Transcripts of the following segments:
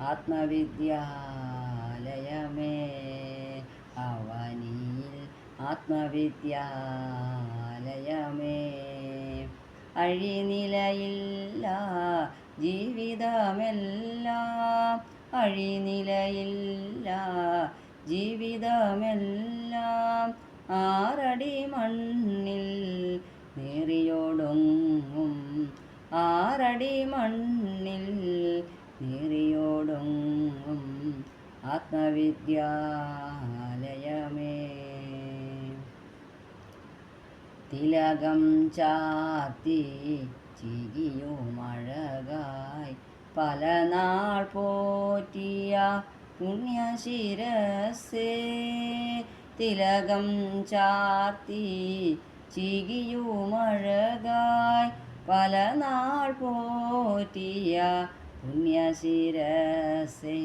ആത്മവിദ്യാലയമേ അവനിയിൽ ആത്മവിദ്യാലയമേ. അഴിനിലയില്ല ജീവിതമെല്ലാം. അഴിനിലയില്ല ജീവിതമെല്ലാം. ആറടി മണ്ണിൽ നേറിയോടും ആറടി മണ്ണിൽ നേറിയോടുങ്ങും ആത്മവിദ്യാലയമേ. തിലകം ചാത്തി ചിരിയുമഴകായി പല നാൾ പോറ്റിയ പുണ്യശിരസേ. തിലകം ചാത്തി ചികിയുമഴകായി പല നാൾ പോറ്റിയ പുണ്യശിരസേ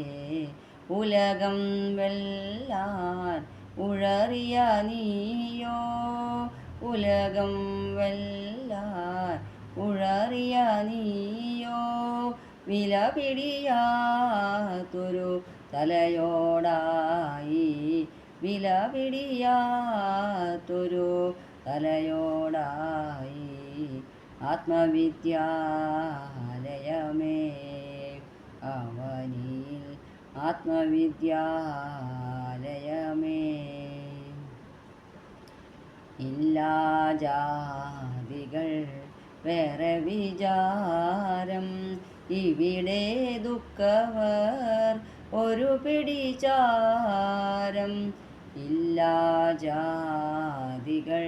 ഉലകം വെല്ലാൻ ഉഴറിയ നീയോ? ഉലകം വെല്ലാൻ ഉഴറിയ നീയോ? വില പിടിയാത്തൊരു തലയോടായി വില പിടിയാത്തൊരു തലയോടായി ആത്മവിദ്യാലയമേ. ആത്മവിദ്യാലയമേ. ഇല്ലാ ജാതികൾ വേറെ വിചാരം. ഇവിടെ ദുഃഖവർ ഒരു പിടിചാരം. ഇല്ലാ ജാതികൾ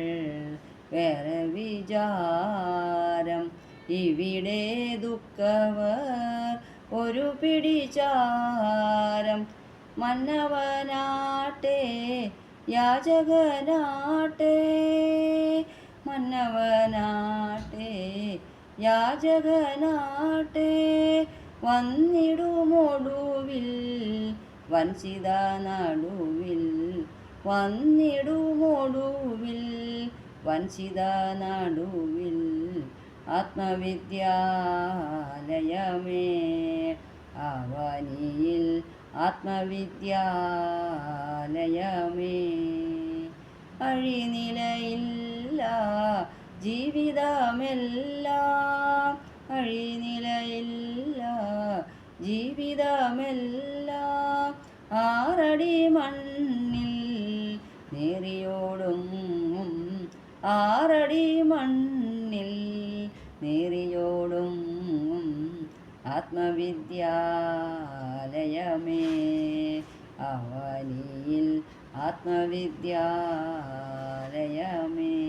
വേറെ വിചാരം. ഇവിടെ ദുഃഖവർ ഒരു പിടിചാരം മന്നവനാട്ടെ യാചകനാട്ടെ മന്നവനാട്ടെ യാചകനാട്ടെ വന്നിടുമൊടുവിൽ വൻസിത നടുവിൽ വന്നിടുമൊടുവിൽ വൻസിത നടുവിൽ ആത്മവിദ്യാലയമേ. അവനിയിൽ ആത്മവിദ്യാലയമേ. അഴിനിലയില്ല ജീവിതമെല്ലാം. അഴിനിലയില്ല ജീവിതമെല്ലാം. ആറടി മണ്ണിൽ നേറിയോടും ആറടി മണ്ണിൽ നേറിയോടുങ്ങും ആത്മവിദ്യാലയമേ. അവനിയിൽ ആത്മവിദ്യാലയമേ.